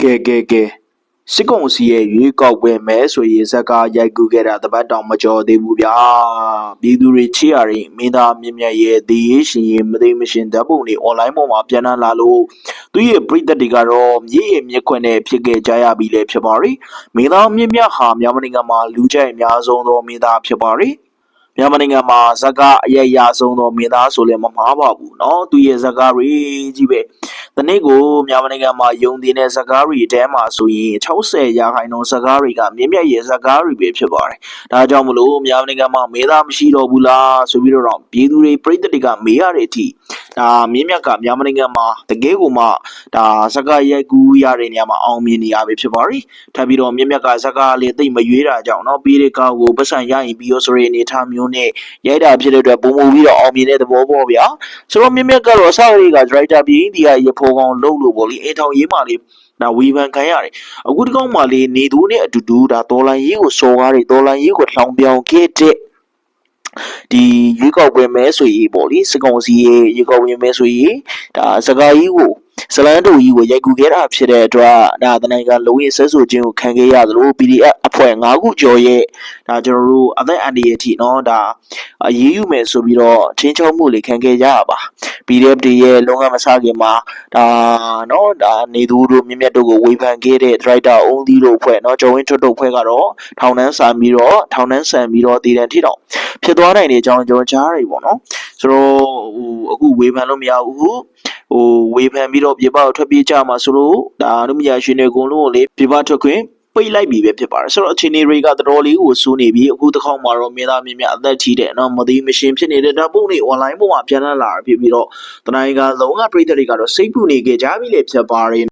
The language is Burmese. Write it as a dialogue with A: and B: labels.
A: ကဲကဲကဲစစ်ကောင်စီရဲ့ရွေးကောက်ပွဲမဲဆိုရင်ဇက်ကားရိုက်ကူးခဲ့တာတပတ်တောင်မကျော်သေးဘူးဗျာပြည်သူတွေချစ်ရရင်မင်းသားမြင့်မြတ်ရဲ့ဒီရေးရှင်ရင်မသိမရှင်ဓာတ်ပုံတွေ online ပေါ်မှာပြန်လာလို့သူရဲ့ပရိသတ်တွေကတော့မြည့်ရမြက်ခွင့်နဲ့ဖြစ်ခဲ့ကြရပြီလေဖြစ်ပါရီမင်းသားမြင့်မြတ်ဟာမြန်မာနိုင်ငံမှာလူကြိုက်အများဆုံးသောမင်းသားဖြစ်ပါရီမြန်မာနိုင်ငံမှာဇက်ကားအယက်ရဆုံးသောမင်းသားဆိုလည်းမမှားပါဘူးเนาะသူရဲ့ဇက်ကားတွေကြီးပဲ ဒီနေ့ကိုမြန်မာနိုင်ငံမှာယုံတည်တဲ့ဇကားတွေတဲမှာဆိုရင်60ရာခိုင်နှုန်းဇကားတွေကမြင့်မြတ်ရဲ့ဇကားတွေပဲဖြစ်ပါတယ်။ဒါကြောင့်မလို့မြန်မာနိုင်ငံမှာမေးသားမရှိတော့ဘူးလားဆိုပြီးတော့ပြည်သူတွေပြည်သက်တွေကမေးရတဲ့အထိဒါမြင့်မြတ်ကမြန်မာနိုင်ငံမှာတကယ်ကိုမှ ဒါဇကားရိုက်ကူးရတဲ့နေရာမှာအောင်မြင်နေရပြီဖြစ်ပါတယ်။ထပ်ပြီးတော့မြင့်မြတ်ကဇကားလေးသိမ့်မရွေးတာကြောင့်เนาะပြည်တဲ့ကောက်ကိုပတ်စံရရင်ပြီးရောဆိုတဲ့အနေအထားမျိုးနဲ့ရိုက်တာဖြစ်တဲ့အတွက်ပုံမူပြီးတော့အောင်မြင်တဲ့သဘောပေါ့ဗျာ။ ဆိုတော့မြင့်မြတ်ကတော့အစကလေးကဒရိုက်တာပြည်ဒီကရဖိုးကောင်လှုပ်လို့ပေါ့လေအိမ်ထောင်ရေးမှလေးဒါဝီဗန်ခံရတယ်အခုဒီကောင်မှလေးနေသူနဲ့အတူတူဒါဒေါ်လာရေးကိုစော်ကားတယ်ဒေါ်လာရေးကိုလောင်ပြောင်ခဲ့တဲ့ ဒီရွေးကောက်ပွဲမဲဆိုရေးပေါ့လေစကောင်စီရဲ့ရွေးကောက်ပွဲမဲဆိုရေးဒါစကားကြီးကိုဇလန်တို့ကြီးကိုရိုက်ကူခဲ့တာဖြစ်တဲ့အတွက်ဒါတနိုင်ငံလုံးရဲ့ဆက်ဆိုခြင်းကိုခံခဲ့ရသလို PDF အဖွဲ့၅ခုကျော်ရဲ့ဒါကျွန်တော်တို့အသက်အန္တရာယ်အထိเนาะဒါအရေးယူမယ်ဆိုပြီးတော့ချင်းချောက်မှုတွေခံခဲ့ရပါ PDF တွေရဲ့လုံငန်းမစခင်မှာဒါเนาะဒါနေသူတို့မြင့်မြတ်တို့ကိုဝေဖန်ခဲ့တဲ့ driver အုံးသီးတို့ဖွဲ့เนาะကျော်ဝင်းထွတ်တို့ဖွဲ့ကတော့ထောင်နှန်းဆန်ပြီးတော့ထောင်နှန်းဆန်ပြီးတော့တည်တံထိတော့ဖြစ်သွားနိုင်တဲ့အကြောင်းကျွန်တော်ကြားရတယ်ပေါ့နော်ဆိုတော့ဟိုအခုဝေဖန်လို့မရဘူးဟိုဝေဖန်ပြီးတော့ပြပကိုထွက်ပြေးကြမှာဆိုလို့ဒါတို့မရရှင်တွေအကုန်လုံးကိုလေပြပထွက်ခွင့် ပိတ်လိုက်ပြီပဲဖြစ်ပါတယ်ဆိုတော့အခြေအနေတွေကတော်တော်လေးကိုစိုးနေပြီအခုတစ်ခေါက်မှာတော့မင်းသားမြင့်မြတ်အသက်ကြီးတဲ့နော်မသိမရှင်ဖြစ်နေတဲ့ဓာတ်ပုံတွေ online ပေါ်မှာပြန်လာလာဖြစ်ပြီးတော့တနင်္ဂနွေကလုံးဝပြည်သက်တွေကတော့စိတ်ပူနေကြကြပြီလေဖြစ်ပါတယ်